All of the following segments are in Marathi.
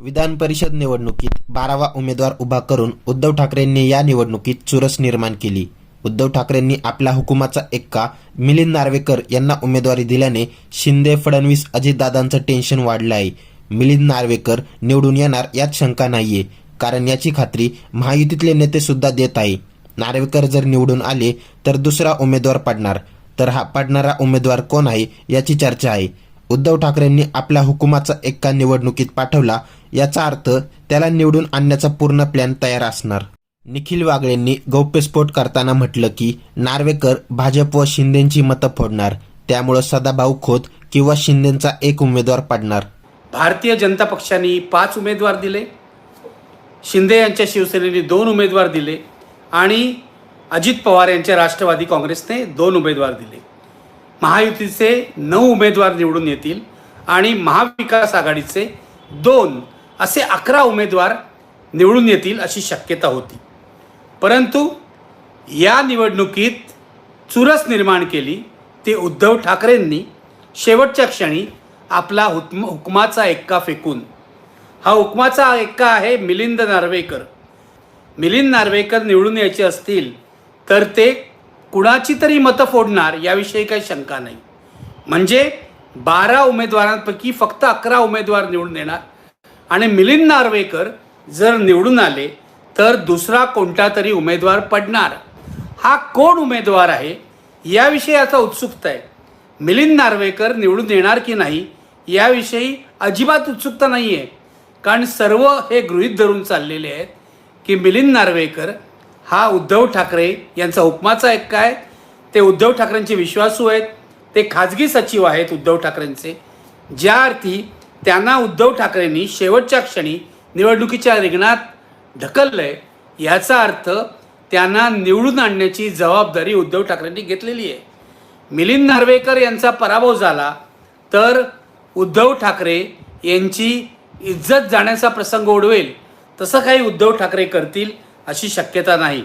विधान परिषद निवडणुकीत बारावा उमेदवार उभा करून उद्धव ठाकरेंनी या निवडणुकीत चुरस निर्माण केली. उद्धव ठाकरेंनी आपल्या हुकुमाचा एक्का मिलिंद नार्वेकर यांना उमेदवारी दिल्याने शिंदे फडणवीस अजितदादांचं टेन्शन वाढलं आहे मिलिंद नार्वेकर निवडून येणार यात शंका नाहीये कारण याची खात्री महायुतीतले नेते सुद्धा देत आहे. नार्वेकर जर निवडून आले तर दुसरा उमेदवार पडणार. तर हा पडणारा उमेदवार कोण आहे याची चर्चा आहे. उद्धव ठाकरेंनी आपल्या हुकुमाचा एक्का निवडणुकीत पाठवला याचा अर्थ त्याला निवडून आणण्याचा पूर्ण प्लॅन तयार असणार. निखिल वागळेंनी गौप्यस्फोट करताना म्हटलं की नार्वेकर भाजप व शिंदेची मतं फोडणार त्यामुळं सदाभाऊ खोत किंवा शिंदेचा एक उमेदवार पडणार. भारतीय जनता पक्षाने पाच उमेदवार दिले शिंदे यांच्या शिवसेनेने दोन उमेदवार दिले आणि अजित पवार यांच्या राष्ट्रवादी काँग्रेसने दोन उमेदवार दिले. महायुतीचे नऊ उमेदवार निवडून येतील आणि महाविकास आघाडीचे दोन असे अकरा उमेदवार निवडून येतील अशी शक्यता होती. परंतु या निवडणुकीत चुरस निर्माण केली ते उद्धव ठाकरेंनी. शेवटच्या क्षणी आपला हुकम हुकमाचा एक्का फेकून. हा हुकमाचा एक्का आहे मिलिंद नार्वेकर. मिलिंद नार्वेकर निवडून यायचे असतील तर ते कुणाची तरी मतं फोडणार याविषयी काही शंका नाही. म्हणजे बारा उमेदवारांपैकी फक्त अकरा उमेदवार निवडून येणार आणि मिलिंद नार्वेकर जर निवडून आले तर दुसरा कोणता तरी उमेदवार पडणार? हा कोण उमेदवार आहे? याविषयी आता उत्सुकता आहे. मिलिंद नार्वेकर निवडून येणार की नाही याविषयी अजिबात उत्सुकता नाही आहे कारण सर्व हे गृहीत धरून चाललेले आहेत की मिलिंद नार्वेकर हा उद्धव ठाकरे यांचा हुकमाचा एक काय? ते उद्धव ठाकरेंचे विश्वासू आहेत. ते खाजगी सचिव आहेत उद्धव ठाकरेंचे. ज्या अर्थी त्यांना उद्धव ठाकरेंनी शेवटच्या क्षणी निवडणुकीच्या रिंगणात ढकललंय याचा अर्थ त्यांना निवडून आणण्याची जबाबदारी उद्धव ठाकरेंनी घेतलेली आहे. मिलिंद नार्वेकर यांचा पराभव झाला तर उद्धव ठाकरे यांची इज्जत जाण्याचा प्रसंग ओढवेल. तसं काही उद्धव ठाकरे करतील अशी शक्यता नाही.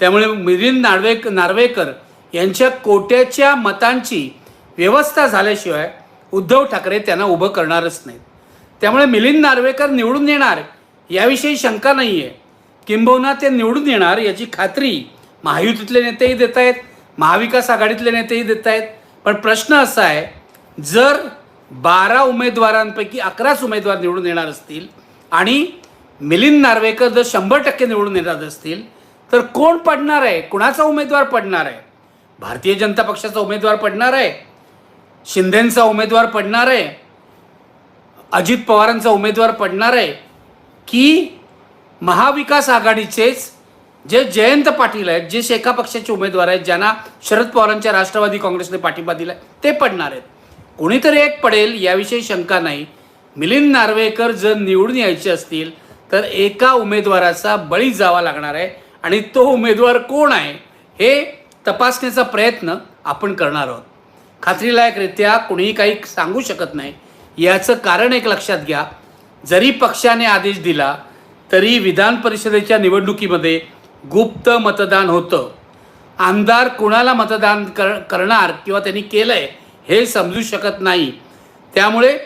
त्यामुळे मिलिंद नार्वेक नार्वेकर यांच्या कोट्याच्या मतांची व्यवस्था झाल्याशिवाय उद्धव ठाकरे त्यांना उभं करणारच नाहीत. त्यामुळे मिलिंद नार्वेकर निवडून येणार याविषयी शंका नाही आहे किंबहुना ते निवडून येणार याची खात्री महायुतीतले नेतेही देत आहेत महाविकास आघाडीतले नेतेही देत आहेत. पण प्रश्न असा आहे जर बारा उमेदवारांपैकी अकराच उमेदवार निवडून येणार असतील आणि मिलिंद नार्वेकर जर शंभर टक्के निवडून येणार असतील तर कोण पडणार आहे? कुणाचा उमेदवार पडणार आहे? भारतीय जनता पक्षाचा उमेदवार पडणार आहे? शिंदेंचा उमेदवार पडणार आहे? अजित पवारांचा उमेदवार पडणार आहे? की महाविकास आघाडीचेच जे जयंत पाटील आहेत जे शेका पक्षाचे उमेदवार आहेत ज्यांना शरद पवारांच्या राष्ट्रवादी काँग्रेसने पाठिंबा दिला ते पडणार आहेत. कोणीतरी एक पडेल याविषयी शंका नाही. मिलिंद नार्वेकर जर निवडून यायचे असतील तर एका उमेदवाराचा बळी जावा लागणार आहे आणि तो उमेदवार कोण आहे हे तपासण्याचा प्रयत्न आपण करणार आहोत. खात्रीलायकरित्या कुणीही काही सांगू शकत नाही. याचं कारण एक लक्षात घ्या. जरी पक्षाने आदेश दिला तरी विधान परिषदेच्या निवडणुकीमध्ये गुप्त मतदान होतं. आमदार कुणाला मतदान कर करणार किंवा त्यांनी केलं आहे हे समजू शकत नाही. त्यामुळे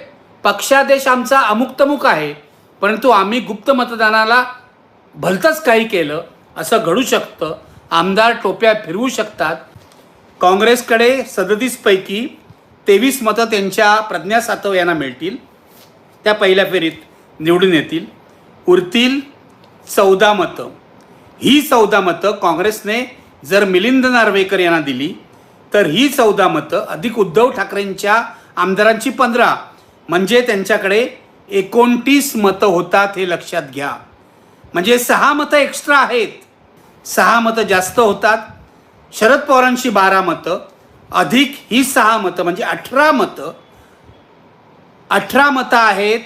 पक्षादेश आमचा अमुक्तमुक आहे. परंतु आम्ही गुप्त मतदानाला भलतंच काही केलं असं घडू शकतं. आमदार टोप्या फिरवू शकतात. काँग्रेसकडे सदतीसपैकी तेवीस मतं त्यांच्या प्रज्ञा सातव यांना मिळतील. त्या पहिल्या फेरीत निवडून येतील. उरतील चौदा मतं. ही चौदा मतं काँग्रेसने जर मिलिंद नार्वेकर यांना दिली तर ही चौदा मतं अधिक उद्धव ठाकरेंच्या आमदारांची पंधरा. म्हणजे त्यांच्याकडे एकोणतीस मतं होतात हे लक्षात घ्या. म्हणजे सहा मतं एक्स्ट्रा आहेत. सहा मतं जास्त होतात. शरद पवारांशी बारा मतं. अधिक ही सहा मतं म्हणजे अठरा मतं. अठरा मतं आहेत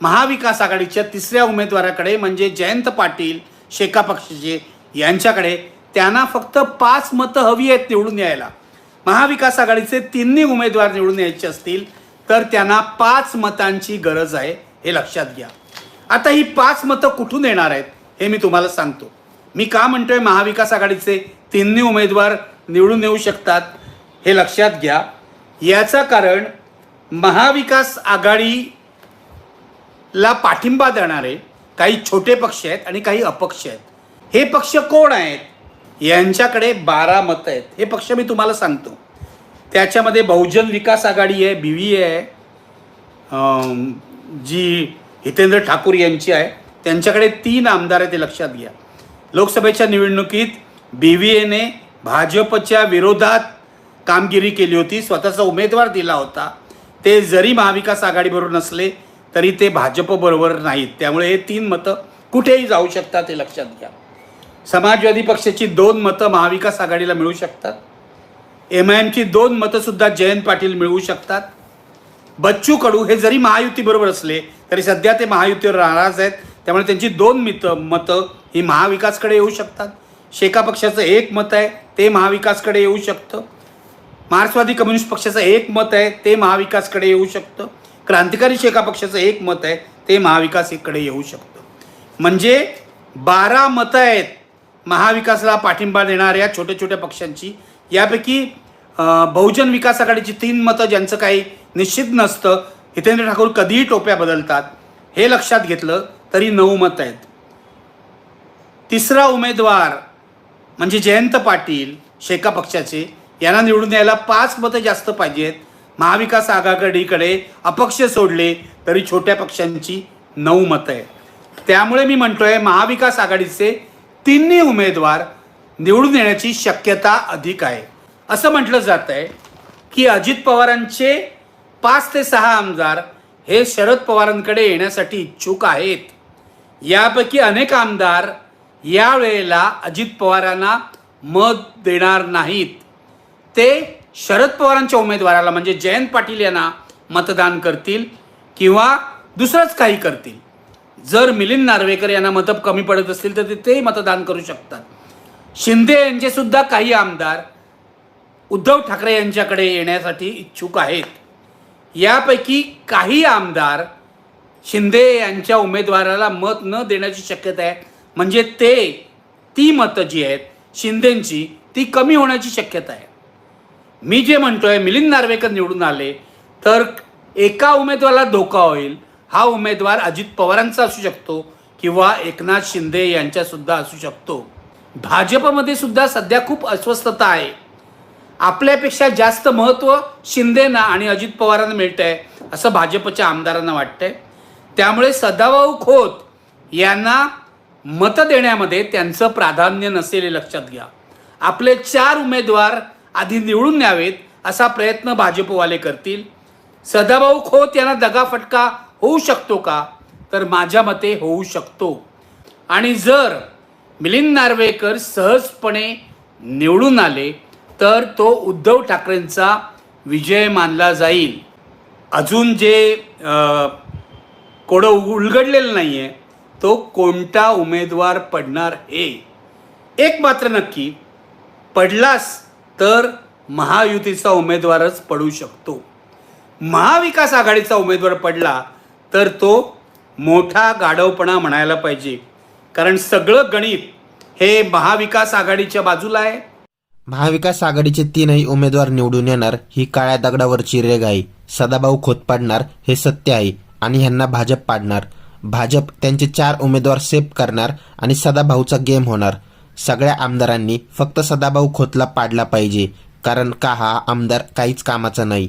महाविकास आघाडीच्या तिसऱ्या उमेदवाराकडे म्हणजे जयंत पाटील शेका पक्षाचे यांच्याकडे. त्यांना फक्त पाच मतं हवी आहेत निवडून यायला. महाविकास आघाडीचे तिन्ही उमेदवार निवडून यायचे असतील. तर त्यांना पाच मतांची गरज आहे हे लक्षात घ्या. आता ही पाच मतं कुठून येणार आहेत हे मी तुम्हाला सांगतो. मी का म्हणतोय महाविकास आघाडीचे तिन्ही उमेदवार निवडून येऊ शकतात हे लक्षात घ्या. याचं कारण महाविकास आघाडीला पाठिंबा देणारे काही छोटे पक्ष आहेत आणि काही अपक्ष आहेत. हे पक्ष कोण आहेत? यांच्याकडे बारा मतं आहेत. हे पक्ष मी तुम्हाला सांगतो. त्याच्यामध्ये बहुजन विकास आघाडी आहे बी व्ही आहे जी हितेंद्र ठाकूर यांची आहे. त्यांच्याकडे तीन आमदार आहे ते लक्षात घ्या. लोकसभेच्या निवडणुकीत बी व्ही एने भाजपच्या विरोधात कामगिरी केली होती. स्वतःचा उमेदवार दिला होता. ते जरी महाविकास आघाडीबरोबर नसले तरी ते भाजपबरोबर नाहीत. त्यामुळे हे तीन मतं कुठेही जाऊ शकतात हे लक्षात घ्या. समाजवादी पक्षाची दोन मतं महाविकास आघाडीला मिळू शकतात. एम आय एमची दोन मतंसुद्धा जयंत पाटील मिळवू शकतात. बच्चू कडू हे जरी महायुतीबरोबर असले तरी सध्या ते महायुतीवर नाराज आहेत. त्यामुळे त्यांची दोन मित मतं ही महाविकासकडे येऊ शकतात. शेका पक्षाचं एक मत आहे ते महाविकासकडे येऊ शकतं. मार्क्सवादी कम्युनिस्ट पक्षाचं एक मत आहे ते महाविकासकडे येऊ शकतं. क्रांतिकारी शेका पक्षाचं एक मत आहे ते महाविकासकडे येऊ शकतं. म्हणजे बारा मतं आहेत महाविकासला पाठिंबा देणाऱ्या छोट्या छोट्या पक्षांची. यापैकी बहुजन विकास आघाडीची तीन मतं ज्यांचं काही निश्चित नसतं हितेंद्र ठाकूर कधीही टोप्या बदलतात हे लक्षात घेतलं तरी नऊ मत आहेत. तिसरा उमेदवार म्हणजे जयंत पाटील शेका पक्षाचे यांना निवडून यायला पाच मतं जास्त पाहिजेत. महाविकास आघाडीकडे अपक्ष सोडले तरी छोट्या पक्षांची नऊ मतं आहेत. त्यामुळे मी म्हणतोय महाविकास आघाडीचे तिन्ही उमेदवार निवडून येण्याची शक्यता अधिक आहे. असं म्हटलं जात आहे की अजित पवारांचे पाच ते सहा आमदार हे शरद पवारांकडे येण्यासाठी इच्छुक आहेत. यापैकी अनेक आमदार यावेळेला अजित पवारांना मत देणार नाहीत. ते शरद पवारांच्या उमेदवाराला म्हणजे जयंत पाटील यांना मतदान करतील किंवा दुसरंच काही करतील. जर मिलिंद नार्वेकर यांना मतं कमी पडत असतील तर ते तेही मतदान करू शकतात. शिंदे यांचे सुद्धा काही आमदार उद्धव ठाकरे यांच्याकडे येण्यासाठी इच्छुक आहेत. यापैकी काही आमदार शिंदे यांच्या उमेदवाराला मत न देण्याची शक्यता आहे. म्हणजे ते ती मतं जी आहेत शिंदेंची ती कमी होण्याची शक्यता आहे. मी जे म्हणतोय मिलिंद नार्वेकर निवडून आले तर एका उमेदवाराला धोका होईल. हा उमेदवार अजित पवारांचा असू शकतो किंवा एकनाथ शिंदे यांच्यासुद्धा असू शकतो. भाजपमध्ये सुद्धा सध्या खूप अस्वस्थता आहे. आपल्यापेक्षा जास्त महत्त्व शिंदेना आणि अजित पवारांना मिळत आहे असं भाजपच्या आमदारांना वाटतंय. त्यामुळे सदाभाऊ खोत यांना मतं देण्यामध्ये त्यांचं प्राधान्य नसेल हे लक्षात घ्या. आपले चार उमेदवार आधी निवडून न्यावेत असा प्रयत्न भाजपवाले करतील. सदाभाऊ खोत यांना दगाफटका होऊ शकतो का? तर माझ्या मते होऊ शकतो. आणि जर मिलिंद नार्वेकर सहजपणे निवडून आले तर तो उद्धव ठाकरेंचा विजय मानला जाईल. अजून जे कोडं उलगडलेलं नाही आहे तो कोणता उमेदवार पडणार हे एक मात्र नक्की पडलास तर महायुतीचा उमेदवारच पडू शकतो. महाविकास आघाडीचा उमेदवार पडला तर तो मोठा गाढवपणा म्हणायला पाहिजे. कारण सगळं गणित हे महाविकास आघाडीच्या बाजूला आहे. महाविकास आघाडीचे तीनही उमेदवार निवडून येणार ही काळ्या दगडावरची रेग आहे सदाभाऊ खोत पाडणार हे सत्य आहे आणि ह्यांना भाजप पाडणार. भाजप त्यांचे चार उमेदवार सेफ करणार आणि सदाभाऊचा गेम होणार. सगळ्या आमदारांनी फक्त सदाभाऊ खोतला पाडला पाहिजे. कारण का हा आमदार काहीच कामाचा नाही.